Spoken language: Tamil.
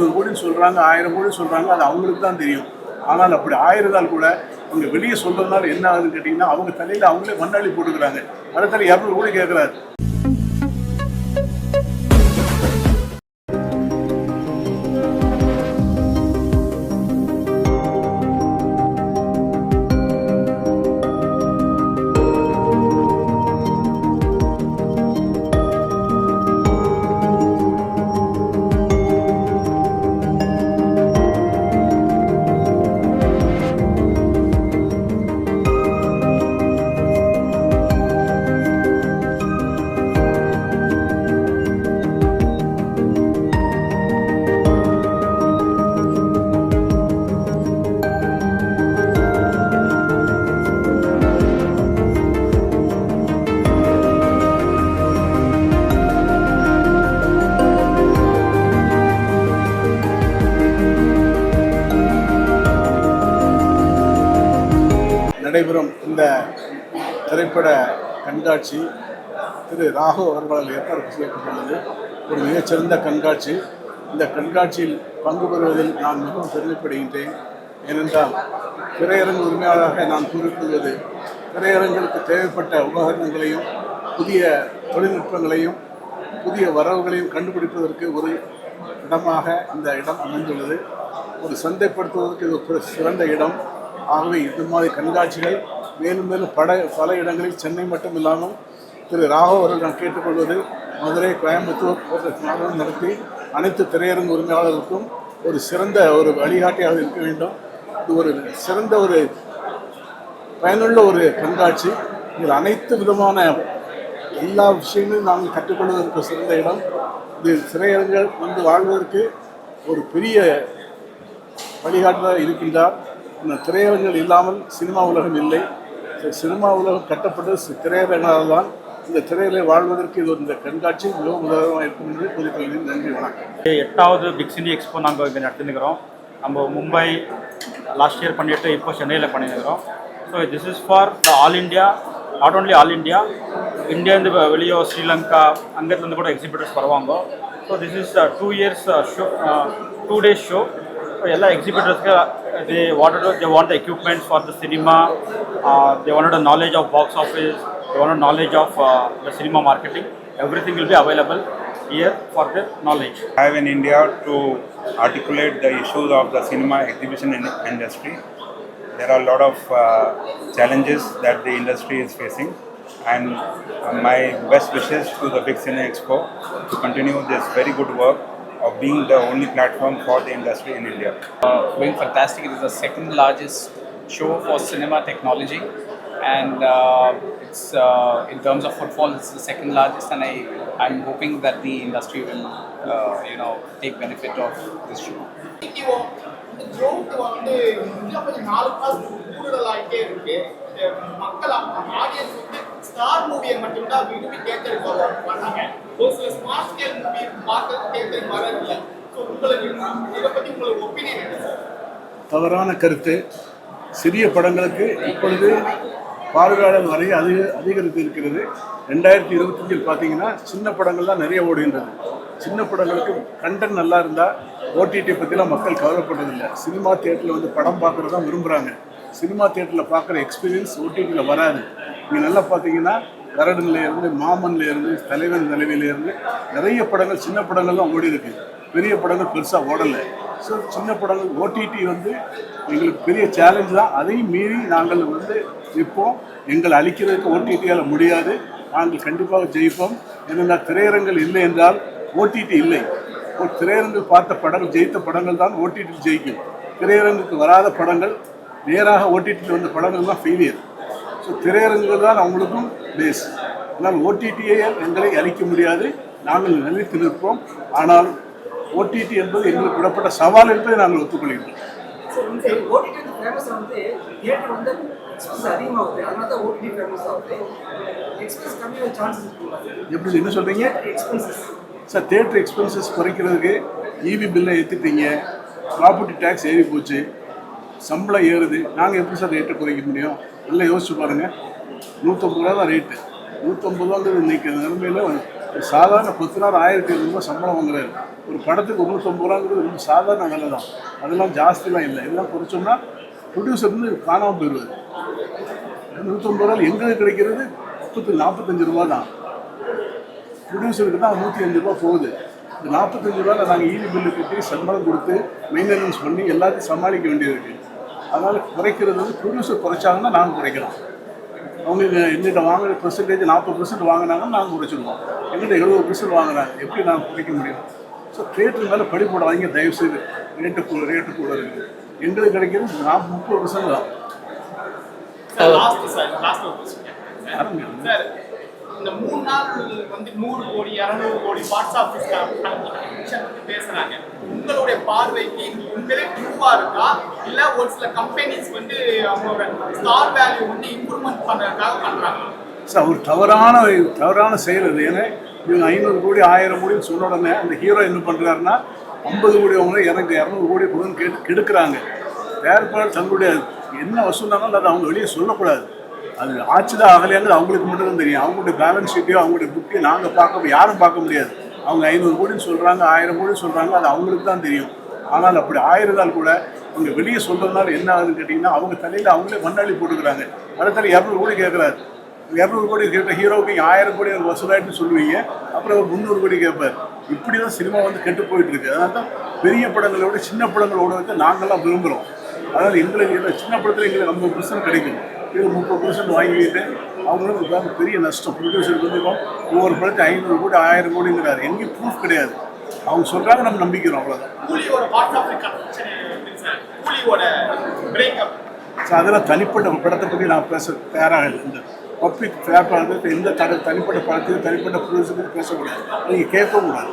ஐநூறு கோடின்னு சொல்கிறாங்க ஆயிரம் கோடி சொல்கிறாங்க அது அவங்களுக்கு தான் தெரியும். ஆனால் அப்படி ஆயிரதால் கூட இங்கே வெளியே சொல்கிறதுனால என்ன ஆகுதுன்னு கேட்டிங்கன்னா அவங்க தலையில் அவங்களே மண்ணாளி போட்டுக்கிறாங்க. அடுத்த இரநூறு கோடி கேட்குறாரு. நடைபெறும் இந்த திரைப்பட கண்காட்சி திரு ராகு அவர்களால் ஏற்பாடு செய்யப்பட்டுள்ளது. ஒரு மிகச்சிறந்த கண்காட்சி. இந்த கண்காட்சியில் பங்கு பெறுவதில் நான் மிகவும் பெருமைப்படுகின்றேன். ஏனென்றால் திரையரங்கு உரிமையாளராக நான் கூறிக்கொள்வது திரையரங்களுக்கு தேவைப்பட்ட உபகரணங்களையும் புதிய தொழில்நுட்பங்களையும் புதிய வரவுகளையும் கண்டுபிடிப்பதற்கு ஒரு இடமாக இந்த இடம் அமைந்துள்ளது. ஒரு சந்தைப்படுத்துவதற்கு இது ஒரு சிறந்த இடம். ஆகவே இது மாதிரி கண்காட்சிகள் மேலும் மேலும் பட பல இடங்களில் சென்னை மட்டும் இல்லாமல் திரு ராகவ் அவர்கள் நான் கேட்டுக்கொள்வது மதுரை கோயம்புத்தூர் போன்ற நாடுகளும் நடத்தி அனைத்து திரையரங்கு உரிமையாளர்களுக்கும் ஒரு சிறந்த ஒரு வழிகாட்டியாக இருக்க வேண்டும். இது ஒரு சிறந்த ஒரு பயனுள்ள ஒரு கண்காட்சி. இதில் அனைத்து விதமான எல்லா விஷயங்களும் நாங்கள் கற்றுக்கொள்வதற்கு சிறந்த இடம். இது திரையரங்கள் வந்து வாழ்வதற்கு ஒரு பெரிய வழிகாட்டுதலாக இருக்கின்றார். திரையரங்குகள் இல்லாமல் சினிமா உலகம் இல்லை. சினிமா உலகம் கட்டப்பட்டது சி- திரையரங்களால் தான் இந்த திரையிலே வாழ்வதற்கு இது இந்த கண்காட்சி மிகவும் உதவமாக இருக்கும் என்று பொதுக்கல்வி நன்றி வணக்கம். எட்டாவது பிக் சினி எக்ஸ்போ நாங்கள் இங்கே நடத்திருக்கிறோம். நம்ம மும்பை லாஸ்ட் இயர் பண்ணிட்டு இப்போ சென்னையில் பண்ணியிருக்கிறோம் so this is for the all India not only all India இந்தியாந்து வெளியோ ஸ்ரீலங்கா அங்கேருந்து கூட எக்ஸிபிட்டர்ஸ் வருவாங்க. So this is two years show two days show so they wanted they want the equipment for the cinema. Uh, they wanted a knowledge of box office. They wanted knowledge of uh, the cinema marketing. Everything will be available here for their knowledge. I have in India to articulate the issues of the cinema exhibition industry. There are a lot of uh, challenges that the industry is facing and uh, my best wishes to the Big Cine Expo to continue this very good work of being the only platform for the industry in India. uh, going fantastic. It is the second largest show for cinema technology, and uh, it's uh, in terms of footfall, it's the second largest. And I, I'm hoping that the industry will, uh, you know, take benefit of this show. இப்போ இந்த ஜோக் வந்து இன்னும் கொஞ்சம் நாலு மாதம் கூடுதலாகிட்டே இருக்கு இந்த மக்கள் ஆடியன்ஸ் வந்து Star மூவியை மட்டும்தான் விரும்பி தேர்ந்தெடுக்க பண்ணாங்க ஒரு சில ஸ்மார்ட் ஸ்கேல் மூவி பார்க்க தேர்ந்தெடுக்க வரதில்லை ஸோ உங்களுக்கு இதை பற்றி உங்களுக்கு ஒப்பீனியன் என்ன சார் தவறான கருத்து. சிறிய படங்களுக்கு இப்பொழுது பார்வையாளர் வரை அதிக அதிகரித்து இருக்கிறது. ரெண்டாயிரத்தி இருபத்தஞ்சில் பார்த்தீங்கன்னா சின்ன படங்கள் தான் நிறைய ஓடுகின்றது. சின்ன படங்களுக்கு கண்டென்ட் நல்லா இருந்தால் ஓடிடி பற்றிலாம் மக்கள் கவலைப்படுறதில்லை சினிமா தியேட்டரில் வந்து படம் பார்க்குறது தான் விரும்புகிறாங்க சினிமா தியேட்டரில் பார்க்குற எக்ஸ்பீரியன்ஸ் ஓடிடியில் வராது. நீங்கள் நல்லா பார்த்தீங்கன்னா கரடன்ல இருந்து மாமன்ல இருந்து தலைவன் தலைவியில நிறைய படங்கள் சின்ன படங்கள்லாம் ஓடி இருக்கு பெரிய படங்கள் பெருசாக ஓடலை. ஸோ சின்ன படங்கள் ஓடிடி வந்து எங்களுக்கு பெரிய சேலஞ்சு தான். அதையும் மீறி நாங்கள் வந்து நிற்போம். எங்களை அழிக்கிறதுக்கு ஓடிடியால் முடியாது. நாங்கள் கண்டிப்பாக ஜெயிப்போம். ஏன்னா திரையரங்கள் இல்லை என்றால் ஓடிடி இல்லை. ஒரு திரையரங்கு பார்த்த படங்கள் ஜெயித்த படங்கள் தான் ஓடிடி ஜெயிக்கும். திரையரங்குக்கு வராத படங்கள் நேராக ஓடிடியில் வந்த படங்கள் தான் ஃபெயிலியர் ஸோ திரையரங்குகள் தான் அவங்களுக்கும் பேஸ் ஆனால் ஓடிடியை எங்களை அழிக்க முடியாது. நாங்கள் நிலைத்து நிற்போம். ஆனால் ஓடிடி என்பது எங்களுக்கு விடப்பட்ட சவால் என்பதை நாங்கள் ஒத்துக்கொள்கிறோம். எப்படி என்ன சொல்கிறீங்க எக்ஸ்பென்சஸ் சார் தேட்டர் எக்ஸ்பென்சஸ் குறைக்கிறதுக்கு இபி பில்லை ஏற்றிட்டீங்க ப்ராப்பர்ட்டி டேக்ஸ் ஏறி போச்சு. சம்பளம் ஏறுது. நாங்கள் எப்படி சார் ரேட்டை குறைக்க முடியும்? நல்லா யோசிச்சு பாருங்கள் நூற்றம்பது ரூபா தான் ரேட்டு நூற்றம்பது ரூபாங்கிறது இன்றைக்கி நிலைமையில் சாதாரண பத்து நாள் ஆயிரத்தி ஐநூறுரூவா சம்பளம் வாங்குறாரு. ஒரு படத்துக்கு முந்நூற்றம்பது ரூபாங்கிறது ரொம்ப சாதாரண வேலை தான். அதெல்லாம் ஜாஸ்திலாம் இல்லை. இதெல்லாம் குறைச்சோம்னா ப்ரொடியூசர் வந்து காணாமல் போயிடுவார். நூற்றம்பது ரூபா எங்களுக்கு கிடைக்கிறது முப்பத்து நாற்பத்தஞ்சு ரூபா தான். ப்ரொடியூசருக்கு தான் நூற்றி அஞ்சு ரூபா போகுது. இந்த நாற்பத்தஞ்சு ரூபாயில் நாங்கள் ஈவி பில்லு கட்டி சம்பளம் கொடுத்து மெயின்டெனன்ஸ் பண்ணி எல்லாத்தையும் சமாளிக்க வேண்டியது இருக்குது அதனால் குறைக்கிறது வந்து ப்ரொடியூசர் குறைச்சாங்கன்னா நாங்கள் குறைக்கலாம். அவங்க எங்க- எங்கிட்ட வாங்குற பெர்சன்டேஜ் நாற்பது பெர்சன்ட் வாங்கினாங்கன்னா நாங்கள் குறைச்சிடுவோம் எங்கிட்ட எழுபது பெர்சன்ட் வாங்குறாங்க. எப்படி நாங்கள் குறைக்க முடியும்? ஸோ தேட்டர் மேலே படி போடாதீங்க தயவு செய்து ரேட்டு கூட ரேட்டு கூட இருக்குது. எங்களுக்கு கிடைக்கிறது நாற்பது முப்பது பெர்சன்ட் தான். இந்த மூணு நாள் வந்து நூறு கோடி இரநூறு கோடி பாக்ஸ் ஆஃபீஸ் பத்தி பேசுறாங்க. உங்களுடைய பார்வைக்கு உங்களே உண்மையிலே ட்ரூவா இருக்கா? இல்ல ஒரு சில கம்பெனிஸ் வந்து அவங்களோட ஸ்டார் வேல்யூ வந்து இம்ப்ரூவ்மெண்ட் பண்றதுக்காக பண்றாங்க சார் ஒரு தவறான தவறான செயல் அது. ஏன்னா இவங்க ஐநூறு கோடி ஆயிரம் கோடின்னு சொன்ன உடனே அந்த ஹீரோ என்ன பண்ணுறாருன்னா ஐம்பது கோடி அவங்க எனக்கு இரநூறு கோடி கொடுன்னு கேட்டு கெடுக்குறாங்க. வேறுபாடு தங்களுடைய என்ன வசூல்னாலும் அதை அவங்க வெளியே சொல்லக்கூடாது. அது ஆச்சுதா அகலையாங்கிறது அவங்களுக்கு மட்டும்தான் தெரியும். அவங்களுடைய பேலன்ஸ் ஷீட்டையோ அவங்களுடைய புக்கையோ நாங்கள் பார்க்க யாரும் பார்க்க முடியாது. அவங்க ஐநூறு கோடின்னு சொல்கிறாங்க ஆயிரம் கோடின்னு சொல்கிறாங்க அது அவங்களுக்கு தான் தெரியும். ஆனால் அப்படி ஆயிருந்தால் கூட அவங்க வெளியே சொல்கிறதுனால என்ன ஆகுதுன்னு கேட்டிங்கன்னா அவங்க தலையில் அவங்களே மண்ணாளி போட்டுக்கிறாங்க. அடுத்தால இரநூறு கோடி கேட்குறாரு. இரநூறு கோடி கேட்ட ஹீரோவுக்கு ஆயிரம் கோடி எனக்கு வசூலாயிட்டு சொல்லுவீங்க. அப்புறம் ஒரு முந்நூறு கோடி கேட்பார். இப்படி தான் சினிமா வந்து கெட்டு போயிட்டு இருக்கு அதனால தான் பெரிய படங்களை விட சின்ன படங்களோட வந்து நாங்கள்லாம் விரும்புகிறோம் அதனால் எங்களுக்கு சின்ன படத்தில் எங்களுக்கு ரொம்ப பிரச்சனை கிடைக்கும். இது முப்பது பர்சன்ட் வாங்கிட்டு அவங்களுக்கு பெரிய நஷ்டம். ப்ரொடியூசருக்கு வந்து ஒவ்வொரு படத்தை ஐநூறு கோடி ஆயிரம் கோடிங்கிறாரு. எங்கேயும் ப்ரூஃப் கிடையாது. அவங்க சொல்கிறாங்க நம்ம நம்பிக்கிறோம் அவ்வளோதான் ஸோ அதெல்லாம் தனிப்பட்ட படத்தை பற்றி நான் பேச தயாராக இல்லை. இந்த பப்ளிக் ஃபேர் எந்த தனிப்பட்ட படத்தையும் தனிப்பட்ட ப்ரொடியூசருக்கு பேசக்கூடாது. நீங்கள் கேட்கவும் கூடாது.